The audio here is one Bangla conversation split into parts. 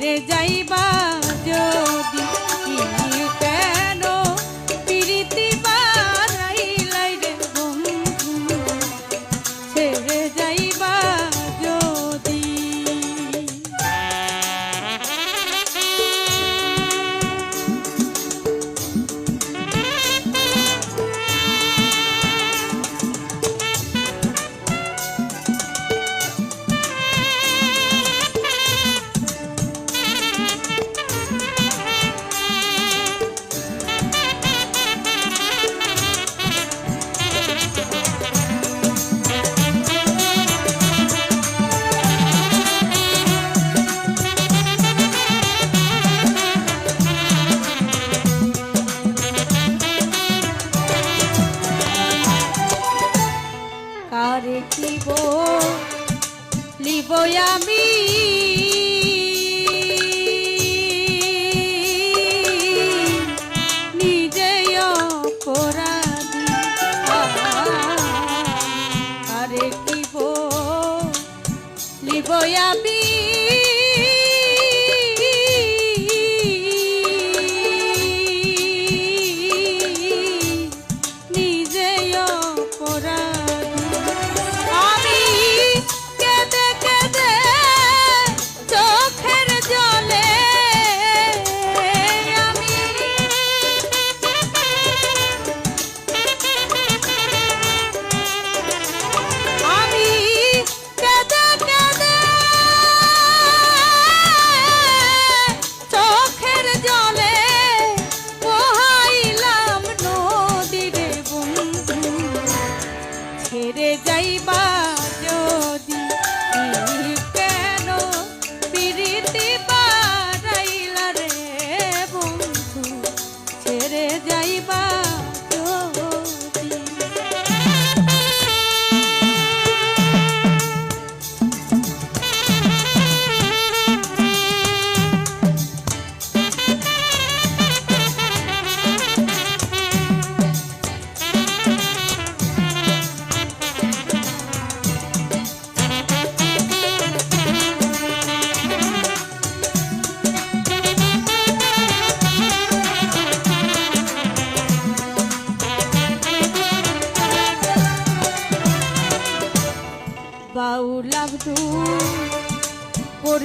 ছেড়ে যাইবা যদি কিব লিব আমি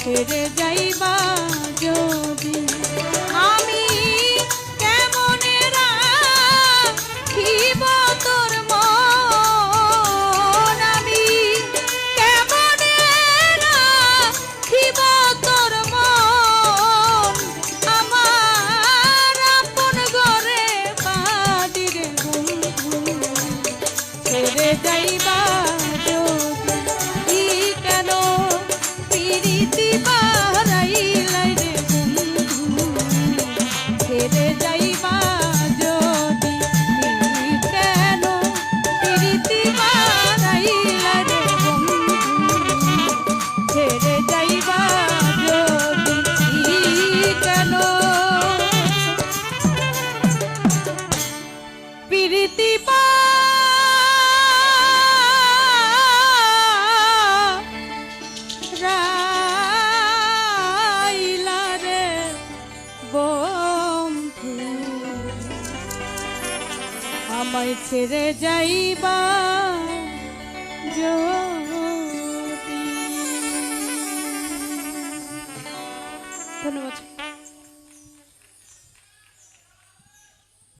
ছেড়ে যাইবা। ছেড়ে যাইবা ধন্যবাদ।